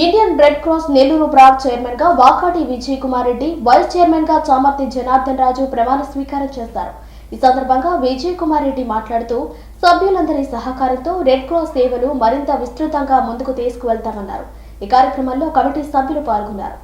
Indian red cross Nellore branch చైర్మన్గా Vakati Vijay Kumar Reddy vice చైర్మన్గా చామర్తి జనార్దన్ రాజు ప్రమాణ స్వీకారం చేస్తారు. ఈ సందర్భంగా విజయ్ కుమార్ రెడ్డి మాట్లాడుతూ సభ్యులందరి సహకారంతో రెడ్ క్రాస్ సేవలు మరింత విస్తృతంగా ముందుకు తీసుకువెళ్తామన్నారు. ఈ కార్యక్రమంలో కమిటీ సభ్యులు పాల్గొన్నారు.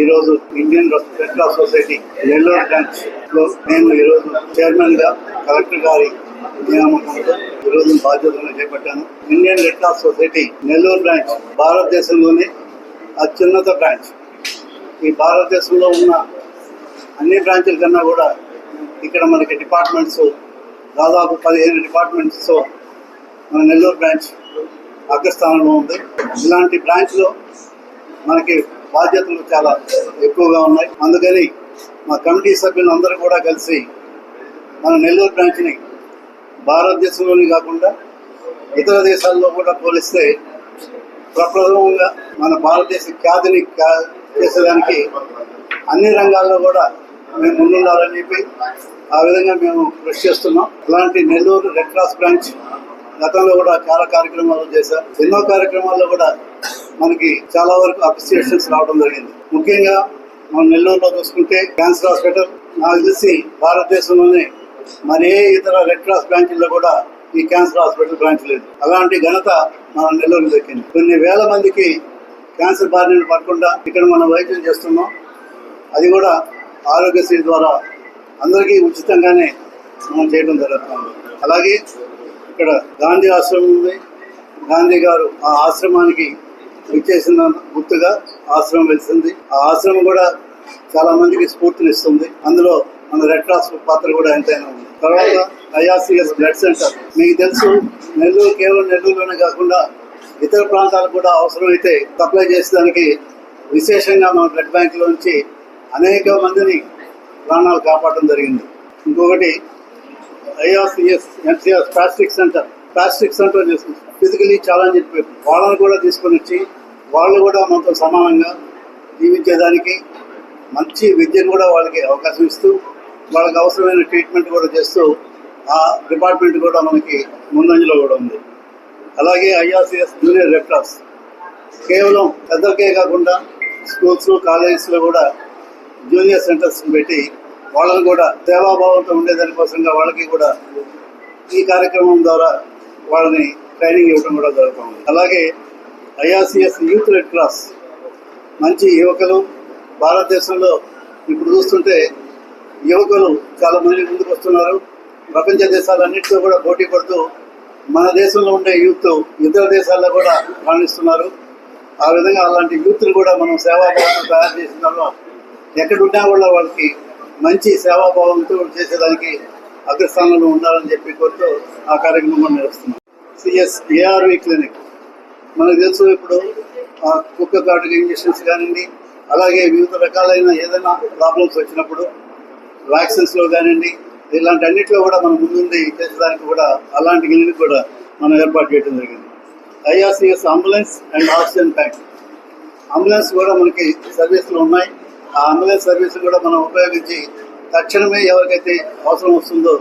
ఈరోజు Indian red cross society Nellore బ్రాంచ్లో నేను ఈరోజు చైర్మన్గా కలెక్టర్ గారి నియామకంతో ఈరోజు బాధ్యతలను చేపట్టాను. Indian red cross society Nellore branch భారతదేశంలోని అత్యున్నత బ్రాంచ్. ఈ భారతదేశంలో ఉన్న అన్ని బ్రాంచుల కన్నా కూడా ఇక్కడ మనకి డిపార్ట్మెంట్స్ దాదాపు పదిహేను డిపార్ట్మెంట్స్ మన నెల్లూరు బ్రాంచ్ అగ్రస్థానంలో ఉంది. ఇలాంటి బ్రాంచ్లో మనకి బాధ్యతలు చాలా ఎక్కువగా ఉన్నాయి. అందుకని మా కమిటీ సభ్యులు అందరూ కూడా కలిసి మన నెల్లూరు బ్రాంచ్ని భారతదేశంలోనే కాకుండా ఇతర దేశాల్లో కూడా పోలిస్తే ప్రప్రథమంగా మన భారతదేశ ఖ్యాతిని చేసేదానికి అన్ని రంగాల్లో కూడా మేము ముందుండాలని చెప్పి ఆ విధంగా మేము కృషి చేస్తున్నాం. అలాంటి నెల్లూరు రెడ్ క్రాస్ బ్రాంచ్ గతంలో కూడా చాలా కార్యక్రమాలు చేశాం ఎన్నో కార్యక్రమాల్లో కూడా మనకి చాలా వరకు అప్రిసియేషన్స్ రావడం జరిగింది. ముఖ్యంగా మనం నెల్లూరులో చూసుకుంటే క్యాన్సర్ హాస్పిటల్ నాకు తెలిసి భారతదేశంలోనే మరి ఏ ఇతర రెడ్ క్రాస్ బ్రాంచ్ల్లో కూడా ఈ క్యాన్సర్ హాస్పిటల్ బ్రాంచ్ లేదు. అలాంటి ఘనత మన నెల్లూరు దక్కింది. కొన్ని వేల మందికి క్యాన్సర్ బారిన పడకుండా ఇక్కడ మనం వైద్యం చేస్తున్నాం. అది కూడా ఆరోగ్యశ్రీ ద్వారా అందరికీ ఉచితంగానే మనం చేయడం జరుగుతుంది. అలాగే ఇక్కడ గాంధీ ఆశ్రమం ఉంది. గాంధీ గారు ఆ ఆశ్రమానికి ఇచ్చేసిన గుర్తుగా ఆశ్రమం వెలిసింది. ఆ ఆశ్రమం కూడా చాలా మందికి స్ఫూర్తినిస్తుంది. అందులో మన రెడ్ క్రాస్ పాత్ర కూడా ఎంతైనా ఉంది. తర్వాత ఐఆర్సీఎస్ బ్లడ్ సెంటర్ మీకు తెలుసు నెల్లూరు కేవలం నెల్లూరులోనే కాకుండా ఇతర ప్రాంతాలకు కూడా అవసరమైతే సప్లై చేసేదానికి విశేషంగా మన బ్లడ్ బ్యాంకులో నుంచి అనేక మందిని ప్రాణాలు కాపాడడం జరిగింది. ఇంకొకటి IRCS NCR plastic centre plastic centre చేస్తుంది. ఫిజికలీ ఛాలెంజ్ పీపుల్ వాళ్ళని కూడా తీసుకొని వచ్చి వాళ్ళు కూడా మనతో సమానంగా జీవించేదానికి మంచి విద్యను కూడా వాళ్ళకి అవకాశం ఇస్తూ వాళ్ళకి అవసరమైన ట్రీట్మెంట్ కూడా చేస్తూ ఆ డిపార్ట్మెంట్ కూడా మనకి ముందంజలో కూడా ఉంది. అలాగే ఐఆర్సిఎస్ జూనియర్ రెడ్ కేవలం పెద్దలకే కాకుండా స్కూల్స్ కాలేజెస్లో కూడా జూనియర్ సెంటర్స్ పెట్టి వాళ్ళని కూడా సేవాభావంతో ఉండేదానికోసంగా వాళ్ళకి కూడా ఈ కార్యక్రమం ద్వారా వాళ్ళని ట్రైనింగ్ ఇవ్వడం కూడా జరుగుతుంది అలాగే ఐఆర్సిఎస్ యూత్ రెడ్ క్రాస్ మంచి యువకులు భారతదేశంలో ఇప్పుడు చూస్తుంటే యువకులు చాలా మంది ముందుకు వస్తున్నారు. ప్రపంచ దేశాలన్నింటితో కూడా పోటీ పడుతూ మన దేశంలో ఉండే యూత్ ఇతర దేశాల్లో కూడా రాణిస్తున్నారు ఆ విధంగా అలాంటి యూత్ని కూడా మనం సేవాభావంతో తయారు చేసిన తర్వాత ఎక్కడున్నా కూడా వాళ్ళకి మంచి సేవాభావంతో చేసేదానికి అగ్రస్థానంలో ఉండాలని చెప్పి కోరుతూ ఆ కార్యక్రమం నిర్వహిస్తున్నాం. సిఎస్ ఏఆర్వి క్లినిక్. మనకు తెలుసు ఇప్పుడు కుక్క కాటుక ఇంజెక్షన్స్ కానివ్వండి అలాగే వివిధ రకాలైన ఏదైనా ప్రాబ్లమ్స్ వచ్చినప్పుడు వ్యాక్సిన్స్లో కానివ్వండి ఇలాంటి అన్నింటిలో కూడా మనం ముందుండి చేసేదానికి కూడా అలాంటి క్లినిక్ కూడా మనం ఏర్పాటు చేయడం జరిగింది. IRCS ambulance and oxygen tank. Ambulance కూడా మనకి సర్వీసులు ఉన్నాయి. ఆ అంబులెన్స్ సర్వీస్ కూడా మనం ఉపయోగించి తక్షణమే ఎవరికైతే అవసరం వస్తుందో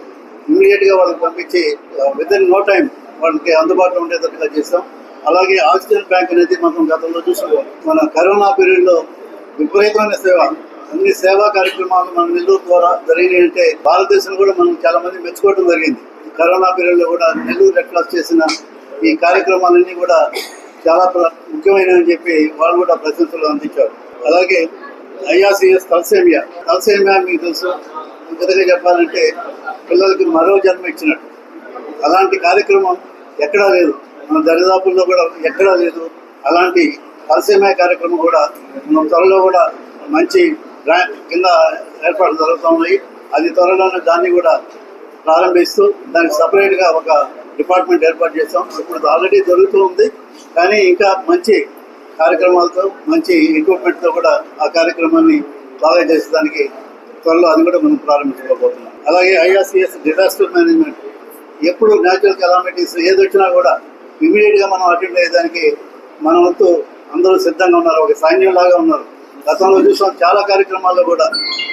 ఇమీడియట్గా వాళ్ళకి పంపించి విత్ ఇన్ నో టైం వాళ్ళకి అందుబాటులో ఉండేటట్టుగా చేస్తాం. అలాగే ఆక్సిజన్ బ్యాంక్ అనేది మనం గతంలో చూసుకోవాలి మన కరోనా పీరియడ్లో విపరీతమైన సేవ అన్ని సేవా కార్యక్రమాలు మన నెల్లూరు ద్వారా జరిగినాయి అంటే భారతదేశంలో కూడా మనం చాలా మంది మెచ్చుకోవడం జరిగింది. కరోనా పీరియడ్లో కూడా నెల్లూరు రెడ్ క్రాస్ చేసిన ఈ కార్యక్రమాలన్నీ కూడా చాలా ప్ర- ముఖ్యమైనవి చెప్పి వాళ్ళు కూడా ప్రశంసలు అందించారు. అలాగే ఐఆర్సీఎస్ తలసేమియా. తలసేమియా మీకు తెలుసు. ఇంకగా చెప్పాలంటే పిల్లలకి మరో జన్మ ఇచ్చినట్టు. అలాంటి కార్యక్రమం ఎక్కడా లేదు. మన దరిదాపుల్లో కూడా ఎక్కడా లేదు. అలాంటి తలసేమియా కార్యక్రమం కూడా మనం త్వరలో కూడా మంచి ర్యాంక్ కింద ఏర్పాట్లు జరుగుతూ ఉన్నాయి. అది త్వరలోనే దాన్ని కూడా ప్రారంభిస్తూ దానికి సపరేట్గా ఒక డిపార్ట్మెంట్ ఏర్పాటు చేస్తాం. ఇప్పుడు ఆల్రెడీ జరుగుతూ ఉంది. కానీ ఇంకా మంచి కార్యక్రమాలతో మంచి ఎక్విప్మెంట్తో కూడా ఆ కార్యక్రమాన్ని బాగా చేసేదానికి త్వరలో అది కూడా మనం ప్రారంభించుకోబోతున్నాం. అలాగే ఐఆర్సిఎస్ డిజాస్టర్ మేనేజ్మెంట్ ఎప్పుడు న్యాచురల్ కెలామిటీస్ ఏది వచ్చినా కూడా ఇమీడియట్గా మనం అటెండ్ అయ్యేదానికి మన వంతు అందరూ సిద్ధంగా ఉన్నారు. ఒక సైన్యం లాగా ఉన్నారు. గతంలో చూసాం చాలా కార్యక్రమాల్లో కూడా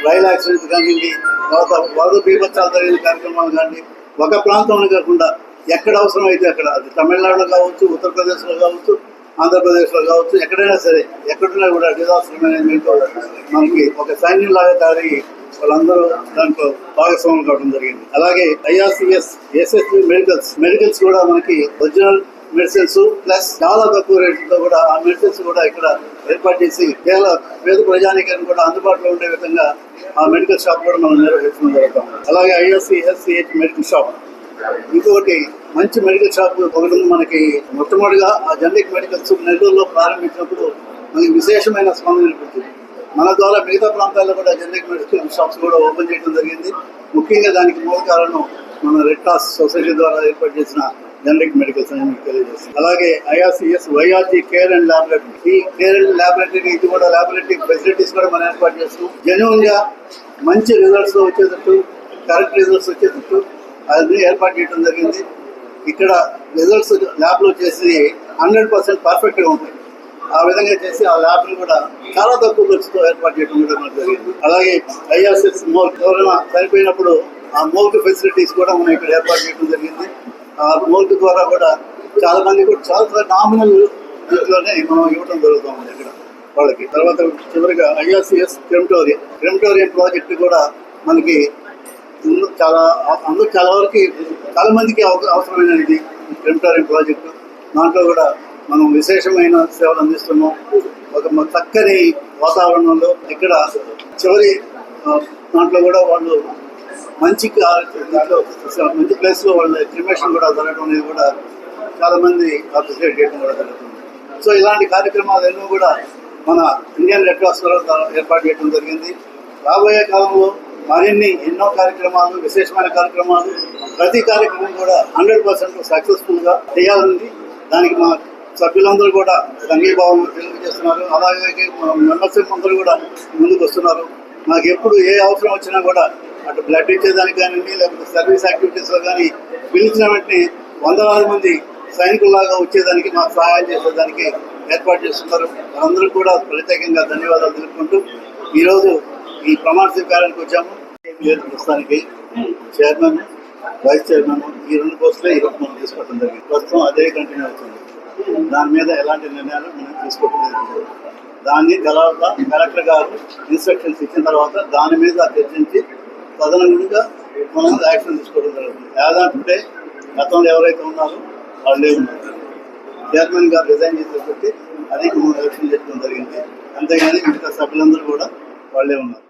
రైలు యాక్సిడెంట్ కానివ్వండి తర్వాత వరద బీభత్సాలు జరిగిన కార్యక్రమాలు కానివ్వండి ఒక ప్రాంతంలో కాకుండా ఎక్కడ అవసరం అయితే అక్కడ అది తమిళనాడులో కావచ్చు ఉత్తరప్రదేశ్లో కావచ్చు ఆంధ్రప్రదేశ్లో కావచ్చు ఎక్కడైనా సరే ఎక్కడున్నా కూడా డిజాస్టర్ మేనేజ్మెంట్ మనకి ఒక సైన్యం లాగా తయారయ్యి వాళ్ళందరూ దాంట్లో భాగస్వాములు కావడం జరిగింది. అలాగే ఐఆర్సిఎస్ ఎస్ఎస్బి మెడికల్స్ మెడికల్స్ కూడా మనకి ఒరిజినల్ మెడిసిన్స్ ప్లస్ చాలా తక్కువ రేట్లతో కూడా ఆ మెడిసిన్స్ కూడా ఇక్కడ ఏర్పాటు చేసి కేవల పేద ప్రజానికానికి కూడా అందుబాటులో ఉండే విధంగా ఆ మెడికల్ షాప్ కూడా మనం నిర్వహించడం జరుగుతాం అలాగే ఐఎస్సి ఎస్సిహెచ్ మెడికల్ షాప్. ఇంకొకటి మంచి మెడికల్ షాప్ ఒకటి మనకి మొట్టమొదటిగా ఆ జనరిక్ మెడికల్స్ నెల్లూరులో ప్రారంభించినప్పుడు మనకి విశేషమైన స్పందన అనిపించింది మన ద్వారా మిగతా ప్రాంతాల్లో కూడా జనరిక్ మెడికల్ షాప్స్ కూడా ఓపెన్ చేయడం జరిగింది. ముఖ్యంగా దానికి మూల కారణం మన రెడ్ క్రాస్ సొసైటీ ద్వారా ఏర్పాటు చేసిన జనరిక్ మెడికల్స్ అని మీకు తెలియజేస్తుంది. అలాగే IRCS YRG care and laboratory ఈ కేర్ అండ్ ల్యాబొరేటరీ ఇది కూడా ల్యాబొరేటరీ ఫెసిలిటీస్ కూడా మనం ఏర్పాటు చేస్తున్నాం. జెన్యున్గా మంచి రిజల్ట్స్ వచ్చేటట్టు కరెక్ట్ రిజల్ట్స్ వచ్చేటట్టు అది ఏర్పాటు చేయడం జరిగింది. ఇక్కడ రిజల్ట్స్ ల్యాబ్లో చేసి హండ్రెడ్ పర్సెంట్ పర్ఫెక్ట్గా ఉంటాయి. ఆ విధంగా చేసి ఆ ల్యాబ్ని కూడా చాలా తక్కువ ఖర్చుతో ఏర్పాటు చేయడం కూడా మనకు జరిగింది. అలాగే ఐఆర్సిఎస్ మోల్ ఎవరైనా చనిపోయినప్పుడు ఆ మోల్క్ ఫెసిలిటీస్ కూడా మనం ఇక్కడ ఏర్పాటు చేయడం జరిగింది. ఆ మోల్క్ ద్వారా కూడా చాలా మంది కూడా చాలా నామినల్ దీంట్లోనే మనం ఇవ్వడం జరుగుతుంది ఇక్కడ వాళ్ళకి. తర్వాత చివరిగా ఐఆర్సిఎస్ క్రెమిటోరియం క్రెమిటోరియం ప్రాజెక్ట్ కూడా మనకి చాలా అందరూ చాలా వరకు చాలా మందికి అవసరమైన ఇది క్రిమిటోరియం ప్రాజెక్టు. దాంట్లో కూడా మనం విశేషమైన సేవలు అందిస్తున్నాం. ఒక చక్కని వాతావరణంలో ఇక్కడ చివరి దాంట్లో కూడా వాళ్ళు మంచి దాంట్లో మంచి ప్లేస్లో వాళ్ళ క్రిమేషన్ కూడా జరగడం అనేది కూడా చాలామంది అప్రిషియేట్ చేయడం కూడా జరుగుతుంది. సో ఇలాంటి కార్యక్రమాలు ఎన్నో కూడా మన ఇండియన్ రెడ్ క్రాస్ ద్వారా ఏర్పాటు చేయడం జరిగింది. రాబోయే కాలంలో మరిన్ని ఎన్నో కార్యక్రమాలు విశేషమైన కార్యక్రమాలు ప్రతి కార్యక్రమం కూడా హండ్రెడ్ పర్సెంట్ సక్సెస్ఫుల్గా చేయాలని దానికి మా సభ్యులందరూ కూడా సంఘీభావం తెలియజేస్తున్నారు. అలాగే మెంబర్షిప్ అందరూ కూడా ముందుకు వస్తున్నారు. నాకు ఎప్పుడు ఏ అవసరం వచ్చినా కూడా అటు బ్లడ్ ఇచ్చేదానికి కానివ్వండి లేకపోతే సర్వీస్ యాక్టివిటీస్లో కానీ పిలిచిన వెంటనే వందలాది మంది సైనికుల్లాగా వచ్చేదానికి మాకు సహాయం చేసేదానికి ఏర్పాటు చేస్తున్నారు. అందరూ కూడా ప్రత్యేకంగా ధన్యవాదాలు తెలుపుకుంటూ ఈరోజు ఈ ప్రమాణ స్వీకారానికి వచ్చాము. లేదు ప్రస్తుతానికి చైర్మన్ వైస్ చైర్మన్ ఈ రెండు పోస్టులే ఈరోజు మనం తీసుకోవడం జరిగింది. ప్రస్తుతం అదే కంటిన్యూ అవుతుంది. దాని మీద ఎలాంటి నిర్ణయాలు మనం తీసుకోవడం లేదు దాన్ని తర్వాత కలెక్టర్ గారు ఇన్స్ట్రక్షన్స్ ఇచ్చిన తర్వాత దాని మీద చర్చించి తదనుగుణంగా మనం యాక్షన్ తీసుకోవడం జరుగుతుంది. ఏదంటే గతంలో ఎవరైతే ఉన్నారో వాళ్ళే ఉన్నారు చైర్మన్ గారు రిజైన్ చేసేసి అది మనం ఎలక్షన్ చేసుకోవడం జరిగింది. అంతేగాని మిగతా సభ్యులందరూ కూడా వాళ్ళే ఉన్నారు.